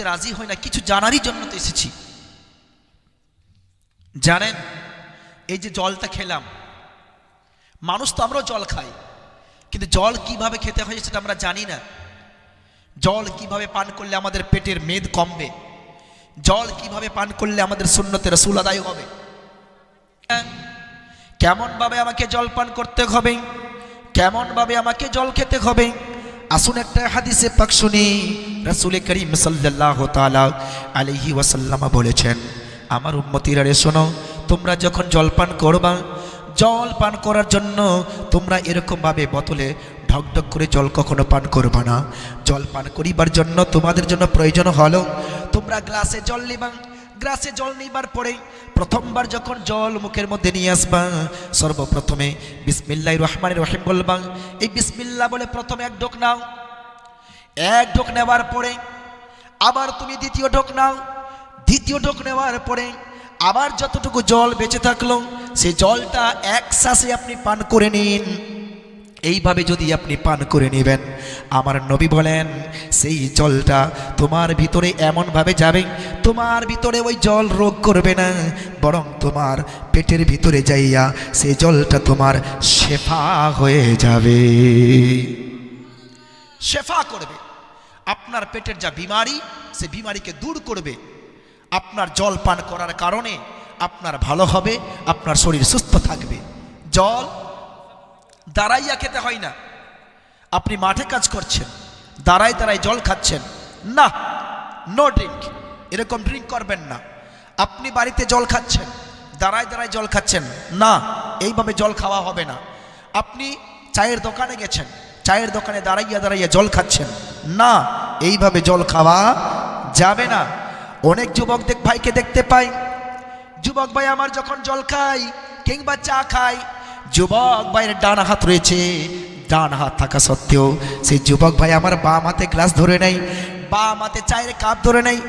শুনতে রাজি হই না, কিছু জানারই জন্য তো এসেছি। জানেন, এই যে জলটা খেলাম, মানুষ তো আমরাও জল খাই, কিন্তু জল কীভাবে খেতে হয় সেটা আমরা জানি না। জল কীভাবে পান করলে আমাদের পেটের মেদ কমবে? জল কীভাবে পান করলে আমাদের শূন্যতে রসুল আদায় হবে? কেমনভাবে আমাকে জল পান করতে হবে? কেমনভাবে আমাকে জল খেতে হবে? আসুন একটা হাদিসে পাক শুনি। রসুল করিম সাল্লাহ তালা আলহি ওয়াসাল্লামা বলেছেন, আমার উম্মতিরা রে শোনো, তোমরা যখন জল পান করবা জল পান করার জন্য তোমরা এরকমভাবে বোতলে ঢকঢক করে জল কখনো পান করবা না। জল পান করিবার জন্য তোমাদের জন্য প্রয়োজন হলো, তোমরা গ্লাসে জল নিবা। গ্লাসে জল নিবার পরে প্রথমবার যখন জল মুখের মধ্যে নিয়ে আসবা, সর্বপ্রথমে বিসমিল্লাহ রহমান রহিম বলবা। এই বিসমিল্লা বলে প্রথমে এক ঢোক নাও এক ঢোক নেওয়ার পরে, আবার তুমি দ্বিতীয় ঢোক নাও। দ্বিতীয় ঢোক নেওয়ার পরে, আবার যতটুকু জল বেঁচে থাকল, সে জলটা এক শ্বাসে আপনি পান করে নিন। এইভাবে যদি আপনি পান করে নেবেন, আমার নবী বলেন, সেই জলটা তোমার ভিতরে এমনভাবে যাবে, তোমার ভিতরে ওই জল রোগ করবে না, বরং তোমার পেটের ভিতরে যাইয়া সেই জলটা তোমার শেফা হয়ে যাবে। শেফা করবে। আপনার পেটের যা বিমারি, সে বিমারিকে দূর করবে। আপনার জল পান করার কারণে আপনার ভালো হবে, আপনার শরীর সুস্থ থাকবে। জল দাঁড়াইয়া খেতে হয় না। আপনি মাঠে কাজ করছেন দাঁড়াই দাঁড়াই জল খাচ্ছেন। না নো ড্রিঙ্ক এরকম ড্রিঙ্ক করবেন না। আপনি বাড়িতে জল খাচ্ছেন দাঁড়াই দাঁড়াই জল খাচ্ছেন। না, এইভাবে জল খাওয়া হবে না। আপনি চায়ের দোকানে গেছেন চায়ের দোকানে দাঁড়াইয়া দাঁড়াইয়া জল খাচ্ছেন। না, এইভাবে জল খাওয়া যাবে না। অনেক যুবক দেখ ভাইকে দেখতে পাই। যুবক ভাই আমার যখন জল খাই কিংবা চা খাই যুবক ভাইয়ের ডান হাত রয়েছে। ডান হাত থাকা সত্ত্বেও সেই যুবক ভাই আমার বাম হাতে গ্লাস ধরে নেই বাম হাতে চায়ের কাপ ধরে নেই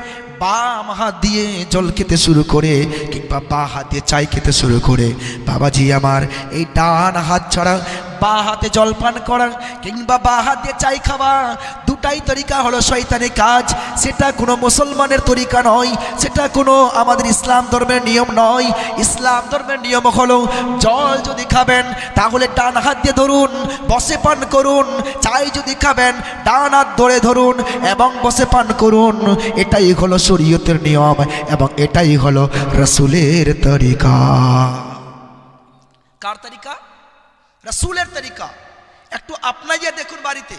বাম হাত দিয়ে জল খেতে শুরু করে কিংবা বা হাত দিয়ে চাই খেতে শুরু করে। বাবাজি আমার, এই ডান হাত ছাড়া বা হাতে জল পান করা কিংবা বা হাত দিয়ে চাই খাওয়া, দুটাই তরিকা হলো শয়তানি কাজ। সেটা কোনো মুসলমানের তরিকা নয়, সেটা কোনো আমাদের ইসলাম ধর্মের নিয়ম নয়। ইসলাম ধর্মের নিয়ম হলো জল যদি খাবেন, তাহলে ডান হাত দিয়ে ধরুন, বসে পান করুন, চাই যদি খাবেন, ডান হাত ধরে ধরুন এবং বসে পান করুন। এটাই হলো শরীয়তের নিয়ম এবং এটাই হলো রসুলের তরিকা। কার তরিকা? রসুলের তরিকা। একটু আপনাইয়া দেখুন বাড়িতে।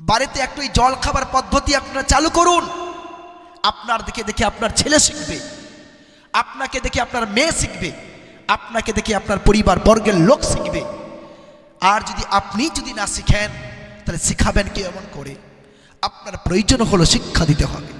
বাড়িতে একটু এই জল খাবার পদ্ধতি আপনারা চালু করুন। আপনার দেখে দেখে আপনার ছেলে শিখবে। আপনাকে দেখে আপনার মেয়ে শিখবে। আপনাকে দেখে আপনার পরিবার বর্গের লোক শিখবে। আর যদি আপনি যদি না শিখেন, তাহলে শিখাবেন কি এমন করে। আপনার প্রয়োজন হলো শিক্ষা দিতে হবে।